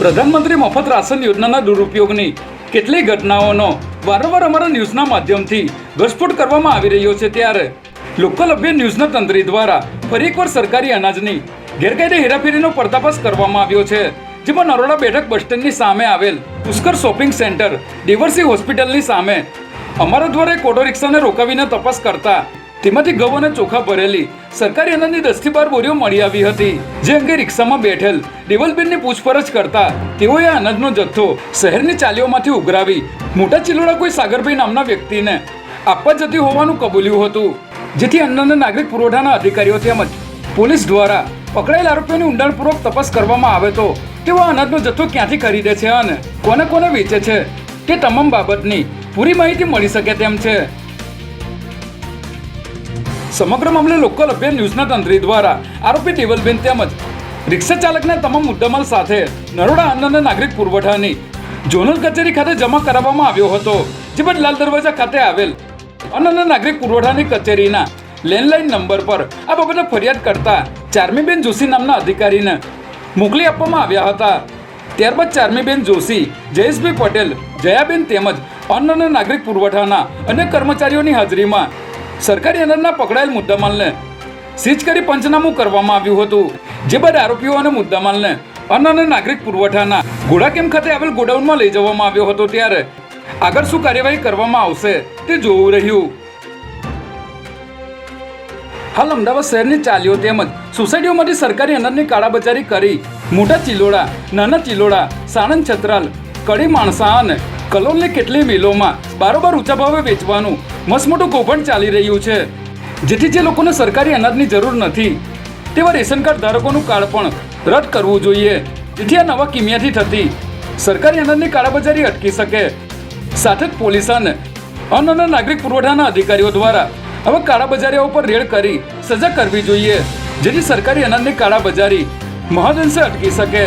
પ્રધાનમંત્રી મફત રાશન યોજનાના દુરુપયોગની કેટલીય ઘટનાઓનો વારંવાર અમારા ન્યૂઝના માધ્યમથી ઘસફોડ કરવામાં આવી રહ્યો છે ત્યારે લોકલ અભિયાન ન્યૂઝના તંત્રી દ્વારા ફરી એકવાર સરકારી અનાજની ગેરકાયદે હેરાફેરીનો પર્દાફાશ કરવામાં આવ્યો છે, જેમાં નરોડા બેઠક બસ સ્ટેન્ડની સામે આવેલ પુષ્કર શોપિંગ સેન્ટર, ડિવર્સી હોસ્પિટલની સામે અમારા દ્વારા એક ઓટો રિક્ષાને રોકાવીને તપાસ કરતા તેમાંથી ઘઉં અને ચોખા ભરેલી સરકારી અનાજની દસથી બાર બોરીઓ મળી આવી હતી. જે અંગે રિક્ષામાં બેઠેલ દેવલબેનની પૂછપરછ કરતા તેઓએ આ અનાજનો જથ્થો શહેરની ચાલીઓમાંથી ઉઘરાવી મોટા ચિલોડા કોઈ સાગરભાઈ નામના વ્યક્તિને આપવા જતી હોવાનું કબૂલ્યું હતું. જેથી અન્ન અને નાગરિક પુરવઠાના અધિકારીઓ તેમજ પોલીસ દ્વારા પકડાયેલ આરોપીઓની ઊંડાણપૂર્વક તપાસ કરવામાં આવે તો તેઓ અનાજનો જથ્થો ક્યાંથી ખરીદે છે અને કોને કોને વેચે છે તે તમામ બાબતની પૂરી માહિતી મળી શકે તેમ છે. સમગ્ર મામલે લોકલ અભિયાન ન્યૂઝના તંત્રી દ્વારા આરોપી ટેબલબેન તેમજ રિક્ષા ચાલકના તમામ મુદ્દામાલ સાથે નરોડા અન્ન અને નાગરિક પુરવઠાની ઝોનલ કચેરી ખાતે જમા કરાવવામાં આવ્યો હતો, જે બાદ લાલ દરવાજા ખાતે આવેલ અન્ન અને નાગરિક પુરવઠાની કચેરીના લેન્ડલાઇન નંબર પર આ બાબતે ફરિયાદ કરતા ચારમીબેન જોશી નામના અધિકારીને મોકલી આપવામાં આવ્યા હતા. ત્યારબાદ ચારમીબેન જોશી, જયેશભાઈ પટેલ, જયાબેન તેમજ અન્ન અને નાગરિક પુરવઠાના અનેક કર્મચારીઓની હાજરીમાં સરકારી અનાજના પકડાયેલ મુદ્દામાલને સીઝ કરી પંચનામું કરવામાં આવ્યું હતું. જે બાદ આરોપીઓ અને મુદ્દામાલને અન્ન અને નાગરિક પુરવઠાના ઘોડાકેમ ખાતે આવેલ ગોડાઉનમાં લઈ જવામાં આવ્યો હતો ત્યારે આગળ શું કાર્યવાહી કરવામાં આવશે તે જોવું રહ્યું. હાલ અમદાવાદ શહેરની ચાલીઓ તેમજ સોસાયટીઓમાંથી સરકારી અનાજની કાળાબજારી કરી મોટા ચિલોડા, નાના ચિલોડા, સાણંદ છત્રાલ, કડી માણસા અને કલોલની કેટલીય મિલોમાં બારોબાર ઊંચા ભાવે વેચવાનું મસમોટું કૌભાંડ ચાલી રહ્યું છે. જેથી જે લોકોને સરકારી અનાજની જરૂર નથી, તેવા રેશન કાર્ડ ધારકોનું કાર્ડ પણ રદ કરવું જોઈએ. જેથી આ નવા કિમિયાથી થતી સરકારી અનાજની કાળાબજારી અટકી શકે. સાથે જ પોલીસ અને અન્ન અને નાગરિક પુરવઠાના અધિકારીઓ દ્વારા હવે કાળાબજારીઓ પર રેડ કરી સજા કરવી જોઈએ. જેથી સરકારી અનાજની કાળાબજારી મહદઅંશે અટકી શકે.